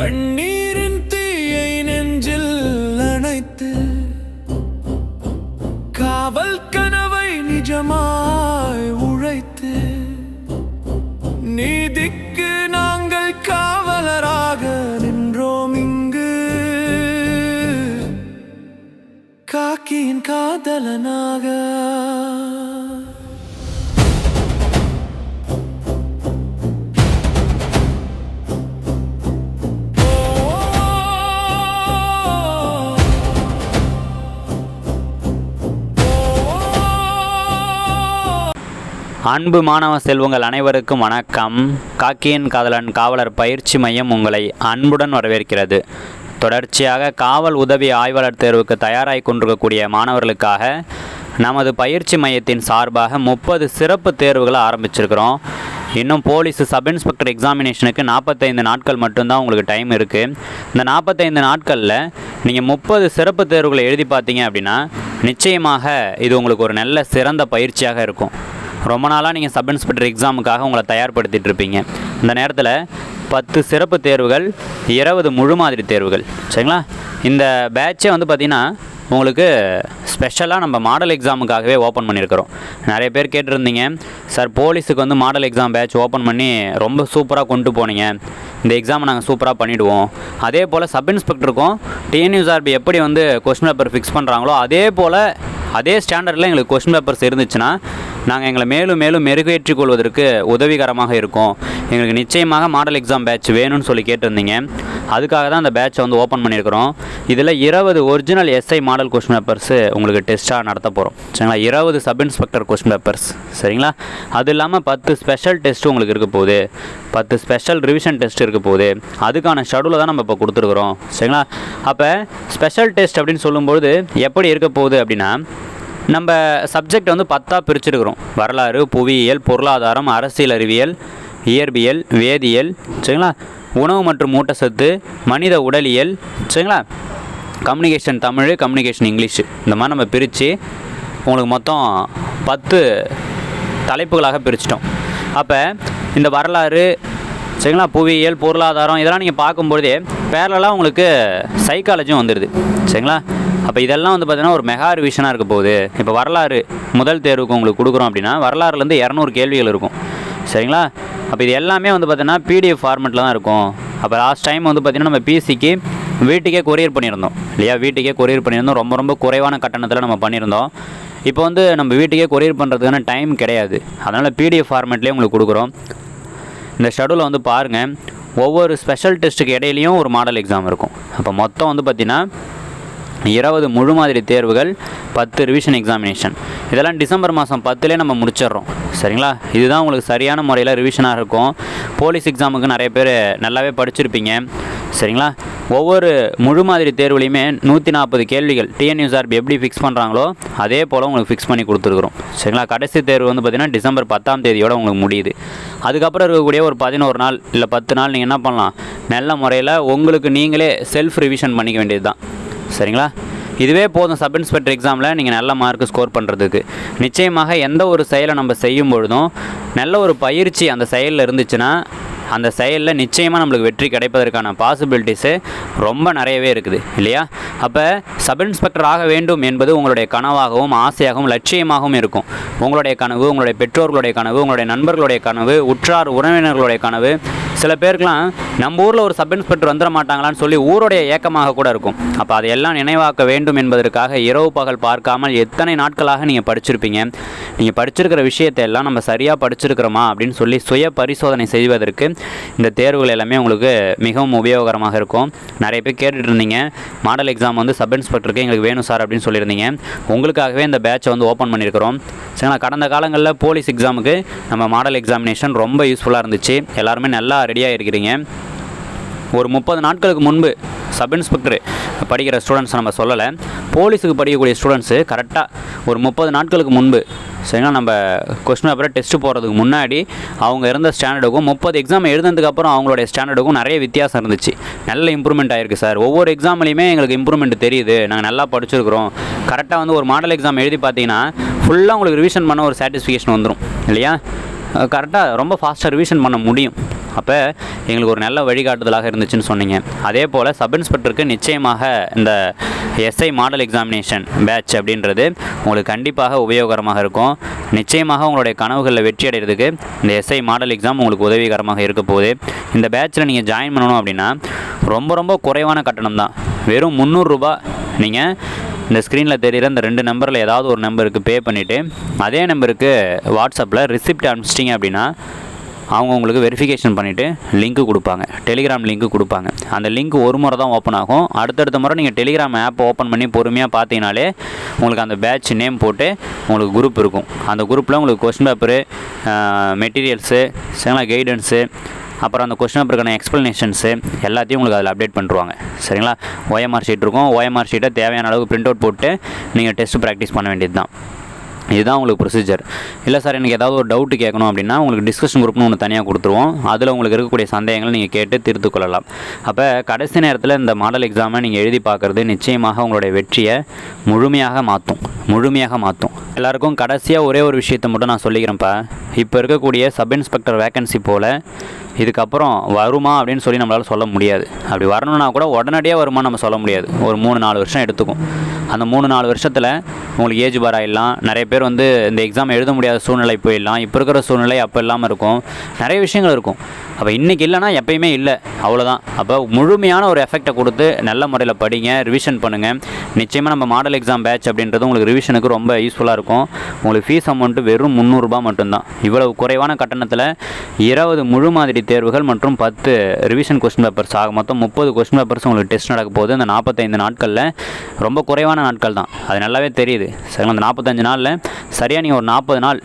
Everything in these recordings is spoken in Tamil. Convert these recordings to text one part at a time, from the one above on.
கண்ணீரின் தீயை நெஞ்சில் அணைத்து காவல் கனவை நிஜமாய் உழைத்து நீதிக்கு நாங்கள் காவலராக நின்றோம் இங்கு. காக்கியின் காதலனாக அன்பு மாணவ செல்வங்கள் அனைவருக்கும் வணக்கம். காக்கியின் காதலன் காவலர் பயிற்சி மையம் உங்களை அன்புடன் வரவேற்கிறது. தொடர்ச்சியாக காவல் உதவி ஆய்வாளர் தேர்வுக்கு தயாராகி கொண்டிருக்கக்கூடிய மாணவர்களுக்காக நமது பயிற்சி மையத்தின் சார்பாக முப்பது சிறப்பு தேர்வுகளை ஆரம்பிச்சிருக்கிறோம். இன்னும் போலீஸ் சப் இன்ஸ்பெக்டர் எக்ஸாமினேஷனுக்கு நாற்பத்தைந்து நாட்கள் மட்டும்தான் உங்களுக்கு டைம் இருக்குது இந்த நாற்பத்தைந்து நாட்களில் நீங்கள் முப்பது சிறப்பு தேர்வுகளை எழுதி பார்த்தீங்க அப்படின்னா நிச்சயமாக இது உங்களுக்கு ஒரு நல்ல சிறந்த பயிற்சியாக இருக்கும். ரொம்ப நாளாக நீங்கள் சப் இன்ஸ்பெக்டர் எக்ஸாமுக்காக உங்களை தயார்படுத்திட்டு இருப்பீங்க. இந்த நேரத்தில் பத்து சிறப்பு தேர்வுகள் இருபது முழு மாதிரி தேர்வுகள். சரிங்களா? இந்த பேட்சே வந்து பார்த்திங்கன்னா உங்களுக்கு ஸ்பெஷலாக நம்ம மாடல் எக்ஸாமுக்காகவே ஓப்பன் பண்ணியிருக்கிறோம் நிறைய பேர் கேட்டிருந்தீங்க சார் போலீஸுக்கு வந்து மாடல் எக்ஸாம் பேட்ச் ஓப்பன் பண்ணி ரொம்ப சூப்பராக கொண்டு போனீங்க. இந்த எக்ஸாமை நாங்கள் சூப்பராக பண்ணிவிடுவோம் அதே போல் சப் இன்ஸ்பெக்டருக்கும் டிஎன்யூஆர்பி எப்படி வந்து கொஸ்டின் பேப்பர் ஃபிக்ஸ் பண்ணுறாங்களோ அதே போல் அதே ஸ்டாண்டர்டில் எங்களுக்கு கொஸ்டின் பேப்பர்ஸ் இருந்துச்சுன்னா நாங்கள் எங்களை மேலும் மேலும் மெருகேற்றிக் கொள்வதற்கு உதவிகரமாக இருக்கும். எங்களுக்கு நிச்சயமாக மாடல் எக்ஸாம் பேட்ச் வேணும்னு சொல்லி கேட்டிருந்தீங்க. அதுக்காக தான் அந்த பேட்சை வந்து ஓப்பன் பண்ணியிருக்கிறோம். இதில் இருபது original SI model question papers உங்களுக்கு டெஸ்ட்டாக நடத்த போகிறோம் சரிங்களா? இருபது சப் இன்ஸ்பெக்டர் கொஸ்டின் பேப்பர்ஸ் சரிங்களா? அது இல்லாமல் பத்து ஸ்பெஷல் டெஸ்ட்டு உங்களுக்கு இருக்க போகுது. பத்து ஸ்பெஷல் ரிவிஷன் டெஸ்ட் இருக்க போகுது. அதுக்கான ஷெடியூலை தான் நம்ம இப்போ கொடுத்துருக்குறோம். சரிங்களா? அப்போ ஸ்பெஷல் டெஸ்ட் அப்படின்னு சொல்லும்போது எப்படி இருக்க போகுது அப்படின்னா நம்ம சப்ஜெக்ட் வந்து பத்தாக பிரிச்சிருக்கிறோம். வரலாறு புவியியல் பொருளாதாரம் அரசியல் அறிவியல் இயற்பியல் வேதியியல் சரிங்களா? உணவு மற்றும் ஊட்டச்சத்து மனித உடலியல் சரிங்களா? கம்யூனிகேஷன் தமிழ் கம்யூனிகேஷன் இங்கிலீஷ் இந்த மாதிரி நம்ம பிரித்து உங்களுக்கு மொத்தம் பத்து தலைப்புகளாக பிரிச்சிட்டோம். அப்போ இந்த வரலாறு சரிங்களா? புவியியல் பொருளாதாரம் இதெல்லாம் நீங்கள் பார்க்கும்பொழுதே பேரலாக உங்களுக்கு சைக்காலஜியும் வந்துடுது சரிங்களா? அப்போ இதெல்லாம் வந்து பார்த்தீங்கன்னா ஒரு மெகா ரிவிஷனாக இருக்க போகுது. இப்போ வரலாறு முதல் தேர்வுக்கு உங்களுக்கு கொடுக்குறோம் அப்படின்னா வரலாறுலேருந்து இரநூறு கேள்விகள் இருக்கும். சரிங்களா? அப்போ இது எல்லாமே வந்து பார்த்தீங்கன்னா பிடிஎஃப் ஃபார்மெட்டில் தான் இருக்கும். அப்போ லாஸ்ட் டைம் வந்து பார்த்திங்கன்னா நம்ம பிசிக்கு வீட்டுக்கே கொரியர் பண்ணியிருந்தோம். இல்லையா? வீட்டுக்கே கொரியர் பண்ணியிருந்தோம். ரொம்ப ரொம்ப குறைவான கட்டணத்தில் நம்ம பண்ணியிருந்தோம். இப்போ வந்து நம்ம வீட்டுக்கே கொரியர் பண்ணுறதுக்கான டைம் கிடையாது. அதனால் பிடிஎஃப் ஃபார்மெட்லேயே உங்களுக்கு கொடுக்குறோம். இந்த ஷெடியூலை வந்து பாருங்கள் ஒவ்வொரு ஸ்பெஷல் டெஸ்ட்டுக்கு இடையிலையும் ஒரு மாடல் எக்ஸாம் இருக்கும். அப்போ மொத்தம் வந்து பார்த்திங்கன்னா இருபது முழு மாதிரி தேர்வுகள் பத்து ரிவிஷன் எக்ஸாமினேஷன் இதெல்லாம் டிசம்பர் மாதம் பத்துலேயே நம்ம முடிச்சிடுறோம். சரிங்களா? இதுதான் உங்களுக்கு சரியான முறையில் ரிவிஷனாக இருக்கும். போலீஸ் எக்ஸாமுக்கு நிறைய பேர் நல்லாவே படிச்சிருப்பீங்க. சரிங்களா? ஒவ்வொரு முழு மாதிரி தேர்வுலையுமே நூற்றி நாற்பது கேள்விகள் டிஎன்யூஆர்பி எப்படி ஃபிக்ஸ் பண்ணுறாங்களோ அதே போல் உங்களுக்கு ஃபிக்ஸ் பண்ணி கொடுத்துருக்குறோம். சரிங்களா? கடைசி தேர்வு வந்து பார்த்திங்கன்னா டிசம்பர் பத்தாம் தேதியோட உங்களுக்கு முடியுது. அதுக்கப்புறம் இருக்கக்கூடிய ஒரு பதினோரு நாள் இல்லை பத்து நாள் நீங்கள் என்ன பண்ணலாம்? நல்ல முறையில் உங்களுக்கு நீங்களே செல்ஃப் ரிவிஷன் பண்ணிக்க வேண்டியது தான் சரிங்களா? இதுவே போதும் சப் இன்ஸ்பெக்டர் எக்ஸாமில் நீங்கள் நல்ல மார்க் ஸ்கோர் பண்ணுறதுக்கு நிச்சயமாக எந்த ஒரு செயலை நம்ம செய்யும் பொழுதும் நல்ல ஒரு பயிற்சி அந்த செயலில் இருந்துச்சுன்னா அந்த செயலில் நிச்சயமாக நம்மளுக்கு வெற்றி கிடைப்பதற்கான பாசிபிலிட்டிஸு ரொம்ப நிறையவே இருக்குது இல்லையா? அப்போ சப் இன்ஸ்பெக்டர் ஆக வேண்டும் என்பது உங்களுடைய கனவாகவும் ஆசையாகவும் லட்சியமாகவும் இருக்கும். உங்களுடைய கனவு உங்களுடைய பெற்றோர்களுடைய கனவு உங்களுடைய நண்பர்களுடைய கனவு உற்றார் உறவினர்களுடைய கனவு. சில பேருக்கெலாம் நம்ம ஊரில் ஒரு சப் இன்ஸ்பெக்டர் வந்துட மாட்டாங்களான்னு சொல்லி ஊருடைய ஏக்கமாக கூட இருக்கும். அப்போ அதையெல்லாம் நினைவாக்க வேண்டும் என்பதற்காக இரவு பகல் பார்க்காமல் எத்தனை நாட்களாக நீங்கள் படிச்சிருப்பீங்க? நீங்கள் படிச்சிருக்கிற விஷயத்தை எல்லாம் நம்ம சரியாக படிச்சிருக்கிறோமா? அப்படின்னு சொல்லி சுய பரிசோதனை செய்வதற்கு இந்த தேர்வுகள் எல்லாமே உங்களுக்கு மிகவும் உபயோகரமாக இருக்கும். நிறைய பேர் கேட்டுட்டு இருந்தீங்க. மாடல் எக்ஸாம் வந்து சப் இன்ஸ்பெக்டருக்கு எங்களுக்கு வேணும் சார் அப்படின்னு சொல்லியிருந்தீங்க. உங்களுக்காகவே இந்த பேட்சை வந்து ஓப்பன் பண்ணியிருக்கிறோம். சரிங்களா? கடந்த காலங்களில் போலீஸ் எக்ஸாமுக்கு நம்ம மாடல் எக்ஸாமினேஷன் ரொம்ப யூஸ்ஃபுல்லாக இருந்துச்சு. எல்லாருமே நல்லா ரெடியாக இருக்கிறீங்க. ஒரு முப்பது நாட்களுக்கு முன்பு சப் இன்ஸ்பெக்டர் படிக்கிற ஸ்டூடெண்ட்ஸ் நம்ம சொல்லலை. போலீஸுக்கு படிக்கக்கூடிய ஸ்டூடெண்ட்ஸு கரெக்டாக ஒரு முப்பது நாட்களுக்கு முன்பு சரிங்களா நம்ம கொஸ்டின் பேப்பரை டெஸ்ட்டு போகிறதுக்கு முன்னாடி அவங்க இருந்த ஸ்டாண்டர்டுக்கும் முப்பது எக்ஸாம் எழுதுனதுக்கப்புறம் அவங்களுடைய ஸ்டாண்டர்டுக்கும் நிறைய வித்தியாசம் இருந்துச்சு. நல்ல இம்ப்ரூவ்மெண்ட் ஆயிருக்கு சார். ஒவ்வொரு எக்ஸாம்லையுமே எங்களுக்கு இம்ப்ரூவ்மெண்ட் தெரியுது. நாங்கள் நல்லா படிச்சிருக்கிறோம். கரெக்டாக வந்து ஒரு மாடல் எக்ஸாம் எழுதி பார்த்தீங்கன்னா ஃபுல்லாக உங்களுக்கு ரிவிஷன் பண்ண ஒரு சாட்டிஸ்ஃபிகேஷன் வந்துடும் இல்லையா? கரெக்டாக ரொம்ப ஃபாஸ்ட்டாக ரிவிஷன் பண்ண முடியும். அப்போ எங்களுக்கு ஒரு நல்ல வழிகாட்டுதலாக இருந்துச்சுன்னு சொன்னீங்க. அதே போல் சப் இன்ஸ்பெக்டருக்கு நிச்சயமாக இந்த எஸ்ஐ மாடல் எக்ஸாமினேஷன் பேட்ச் அப்படின்றது உங்களுக்கு கண்டிப்பாக உபயோகரமாக இருக்கும். நிச்சயமாக உங்களுடைய கனவுகளில் வெற்றி அடைகிறதுக்கு இந்த எஸ்ஐ மாடல் எக்ஸாம் உங்களுக்கு உதவிகரமாக இருக்க போகுது. இந்த பேட்சில் நீங்கள் ஜாயின் பண்ணணும் அப்படின்னா ரொம்ப ரொம்ப குறைவான கட்டணம் தான். வெறும் முந்நூறுரூபா நீங்கள் இந்த ஸ்க்ரீனில் தெரிகிற இந்த ரெண்டு நம்பரில் ஏதாவது ஒரு நம்பருக்கு பே பண்ணிவிட்டு அதே நம்பருக்கு வாட்ஸ்அப்பில் ரிசிப்ட் அனுப்பிச்சிட்டிங்க அப்படின்னா அவங்க உங்களுக்கு வெரிஃபிகேஷன் பண்ணிவிட்டு லிங்க்கு கொடுப்பாங்க. டெலிகிராம் லிங்க்கு கொடுப்பாங்க. அந்த லிங்க் ஒரு முறை தான் ஓப்பன் ஆகும். அடுத்தடுத்த முறை நீங்கள் டெலிகிராம் ஆப் ஓப்பன் பண்ணி பொறுமையாக பார்த்தீங்கனாலே உங்களுக்கு அந்த பேட்ச் நேம் போட்டு உங்களுக்கு குரூப் இருக்கும். அந்த குரூப்பில் உங்களுக்கு கொஸ்டின் பேப்பரு மெட்டீரியல்ஸு சரிங்களா கைடன்ஸு அப்புறம் அந்த கொஸ்டின் பேப்பருக்கான எக்ஸ்ப்ளனேஷன்ஸு எல்லாத்தையும் உங்களுக்கு அதில் அப்டேட் பண்ணிருவாங்க. சரிங்களா? ஓஎம்ஆர் ஷீட் இருக்கும். ஓஎம்ஆர் ஷீட்டை தேவையான அளவுக்கு பிரிண்ட் அவுட் போட்டு நீங்கள் டெஸ்ட் ப்ராக்டிஸ் பண்ண வேண்டியது தான் இதுதான் உங்களுக்கு ப்ரொசீஜர் இல்லை சார் எனக்கு ஏதாவது ஒரு டவுட் கேட்கணும் அப்படின்னா உங்களுக்கு டிஸ்கஷன் குரூப்னு ஒன்று தனியாக கொடுத்துருவோம். அதில் உங்களுக்கு இருக்கக்கூடிய சந்தேகங்களை நீங்கள் கேட்டு தீர்த்து கொள்ளலாம். அப்போ கடைசி நேரத்தில் இந்த மாடல் எக்ஸாமை நீங்கள் எழுதி பார்க்குறது நிச்சயமாக உங்களுடைய வெற்றியை முழுமையாக மாற்றும் முழுமையாக மாற்றும் எல்லாருக்கும் கடைசியாக ஒரே ஒரு விஷயத்தை மட்டும் நான் சொல்லிக்கிறேன்ப்பா. இப்போ இருக்கக்கூடிய சப் இன்ஸ்பெக்டர் வேகன்சி போல் இதுக்கப்புறம் வருமா அப்படின்னு சொல்லி நம்மளால் சொல்ல முடியாது. அப்படி வரணும்னா கூட உடனடியாக வருமா நம்ம சொல்ல முடியாது. ஒரு மூணு நாலு வருஷம் எடுத்துக்கும். அந்த மூணு நாலு வருஷத்தில் உங்களுக்கு ஏஜ் பார் ஆகிடலாம் நிறைய பேர் வந்து இந்த எக்ஸாம் எழுத முடியாத சூழ்நிலை போயிடலாம். இப்போ இருக்கிற சூழ்நிலை அப்போ இல்லாமல் இருக்கும். நிறைய விஷயங்கள் இருக்கும். அப்போ இன்றைக்கி இல்லைன்னா எப்பயுமே இல்லை. அவ்வளோதான் அப்போ முழுமையான ஒரு எஃபெக்டை கொடுத்து நல்ல முறையில் படிங்க ரிவிஷன் பண்ணுங்கள் நிச்சயமாக நம்ம மாடல் எக்ஸாம் பேட்ச் அப்படின்றது உங்களுக்கு ரிவிஷனுக்கு ரொம்ப யூஸ்ஃபுல்லாக இருக்கும். உங்களுக்கு ஃபீஸ் அமௌண்ட்டு வெறும் முந்நூறுரூபா மட்டும்தான். இவ்வளவு குறைவான கட்டணத்தில் இருபது முழு மாதிரி தேர்வுகள் மற்றும் பத்து ரிவிஷன் கொஸ்டின் பேப்பர்ஸ் ஆக மொத்தம் முப்பது கொஸ்டின் பேப்பர்ஸ் உங்களுக்கு டெஸ்ட் நடக்க போகுது. அந்த நாற்பத்தைந்து நாட்களில் ரொம்ப குறைவான நாட்கள் தான். அது நல்லாவே தெரியுது. சரி அந்த நாற்பத்தஞ்சு நாளில் சரியாக நீங்கள் ஒரு நாற்பது நாள்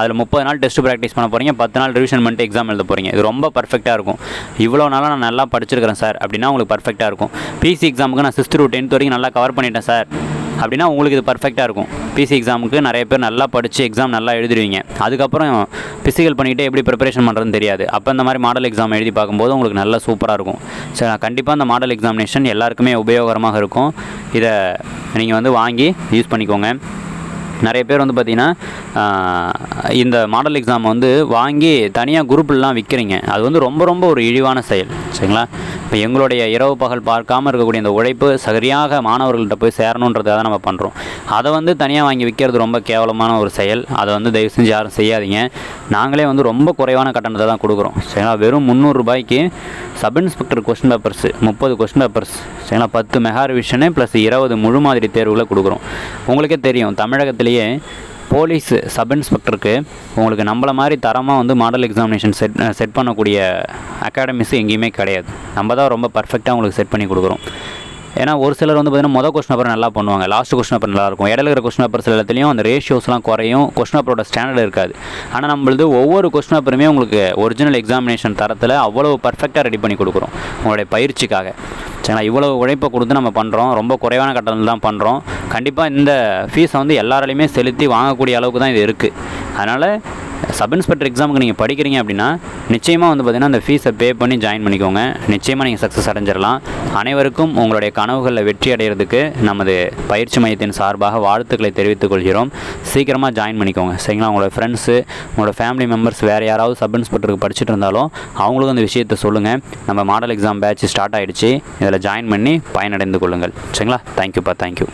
அதில் முப்பது நாள் டெஸ்ட் ப்ராக்டிஸ் பண்ண போகிறீங்க பத்து நாள் ரிவிஷன் பண்ணிட்டு எக்ஸாம் எழுத போகிறீங்க இது ரொம்ப பர்ஃபெக்டாக இருக்கும். இவ்வளோ நாளாக நான் நல்லா படிச்சிருக்கிறேன் சார். அப்படின்னா உங்களுக்கு பர்ஃபெக்டாக இருக்கும். பிசி எக்ஸாமுக்கு நான் சிக்ஸ்த் டூ டென்த் வரைக்கும் நல்லா கவர் பண்ணிட்டேன் சார். அப்படின்னா உங்களுக்கு இது பர்ஃபெக்டாக இருக்கும். பிசி எக்ஸாமுக்கு நிறைய பேர் நல்லா படித்து எக்ஸாம் நல்லா எழுதிடுவீங்க. அதுக்கப்புறம் பிசிக்கல் பண்ணிக்கிட்டே எப்படி ப்ரிப்பரேஷன் பண்ணுறதுன்னு தெரியாது. அப்போ இந்த மாதிரி மாடல் எக்ஸாம் எழுதி பார்க்கும்போது உங்களுக்கு நல்லா சூப்பராக இருக்கும். ஸோ நான் கண்டிப்பாக அந்த மாடல் எக்ஸாமினேஷன் எல்லாருக்குமே உபயோகரமாக இருக்கும். இதை நீங்கள் வந்து வாங்கி யூஸ் பண்ணிக்கோங்க. நிறைய பேர் வந்து பார்த்திங்கன்னா இந்த மாடல் எக்ஸாம் வந்து வாங்கி தனியாக குரூப்லாம் விற்கிறீங்க அது வந்து ரொம்ப ரொம்ப ஒரு இழிவான செயல். சரிங்களா? இப்போ எங்களுடைய இரவு பகல் பார்க்காம இருக்கக்கூடிய இந்த உழைப்பு சரியாக மாணவர்கள்ட்ட போய் சேரணுன்றதை தான் நம்ம பண்ணுறோம் அதை வந்து தனியாக வாங்கி விற்கிறது ரொம்ப கேவலமான ஒரு செயல். அதை வந்து தயவு செஞ்சு யாரும் செய்யாதீங்க. நாங்களே வந்து ரொம்ப குறைவான கட்டணத்தை தான் கொடுக்குறோம். சரிங்களா? வெறும் முந்நூறுரூபாய்க்கு சப் இன்ஸ்பெக்டர் கொஸ்டின் பேப்பர்ஸ் முப்பது கொஸ்டின் பேப்பர்ஸ் சரிங்களா? பத்து மெகா ரிவிஷனு ப்ளஸ் இருபது முழு மாதிரி தேர்வுகளை கொடுக்குறோம். உங்களுக்கே தெரியும் தமிழகத்திலேயே போலீஸ் சப் இன்ஸ்பெக்டருக்கு உங்களுக்கு நம்மள மாதிரி தரமாக வந்து மாடல் எக்ஸாமினேஷன் செட் செட் பண்ணக்கூடிய அகாடமிஸ் எங்கேயுமே கிடையாது. நம்ம தான் ரொம்ப பர்ஃபெக்டாக உங்களுக்கு செட் பண்ணி கொடுக்குறோம். ஏன்னா ஒரு சிலர் வந்து பார்த்தீங்கன்னா மொதல் கொஸ்டின் பேப்பர் நல்லா பண்ணுவாங்க. லாஸ்ட் கொஸ்டின் பேப்பர் நல்லா இருக்கும். இடையில இருக்கிற கொஸ்டின் பேப்பர்ஸ் எல்லாத்துலேயும் அந்த ரேஷியோஸ்லாம் குறையும். கொஸ்டின் பேப்பரோட ஸ்டாண்டர்ட் இருக்காது. ஆனால் நம்மளது ஒவ்வொரு கொஸ்டின் பேப்பருமே உங்களுக்கு ஒரிஜினல் எக்ஸாமினேஷன் தரத்தில் அவ்வளோ பர்ஃபெக்டாக ரெடி பண்ணி கொடுக்குறோம். உங்களுடைய பயிற்சிக்காக. சரிங்களா? இவ்வளோ உழைப்பை கொடுத்து நம்ம பண்ணுறோம் ரொம்ப குறைவான கட்டணத்தில் தான் பண்ணுறோம் கண்டிப்பாக இந்த ஃபீஸை வந்து எல்லாராலையுமே செலுத்தி வாங்கக்கூடிய அளவுக்கு தான் இது இருக்குது அதனால் சப் இன்ஸ்பெக்டர் எக்ஸாமுக்கு நீங்கள் படிக்கிறீங்க அப்படின்னா நிச்சயமாக வந்து பார்த்திங்கன்னா அந்த ஃபீஸை பே பண்ணி ஜாயின் பண்ணிக்கோங்க. நிச்சயமாக நீங்கள் சக்ஸஸ் அடைஞ்சிடலாம் அனைவருக்கும் உங்களுடைய கனவுகளில் வெற்றி அடைகிறதுக்கு நமது பயிற்சி மையத்தின் சார்பாக வாழ்த்துக்களை தெரிவித்துக் கொள்கிறோம். சீக்கிரமாக ஜாயின் பண்ணிக்கோங்க. சரிங்களா? உங்களோட ஃப்ரெண்ட்ஸு உங்களோட ஃபேமிலி மெம்பர்ஸ் வேறு யாராவது சப் இன்ஸ்பெக்டருக்கு படிச்சுட்டு இருந்தாலும் அவங்களுக்கும் அந்த விஷயத்தை சொல்லுங்கள் நம்ம மாடல் எக்ஸாம் பேட்ச் ஸ்டார்ட் ஆகிடுச்சு இதில் ஜாயின் பண்ணி பயனடைந்து கொள்ளுங்கள். சரிங்களா? தேங்க்யூப்பா தேங்க்யூ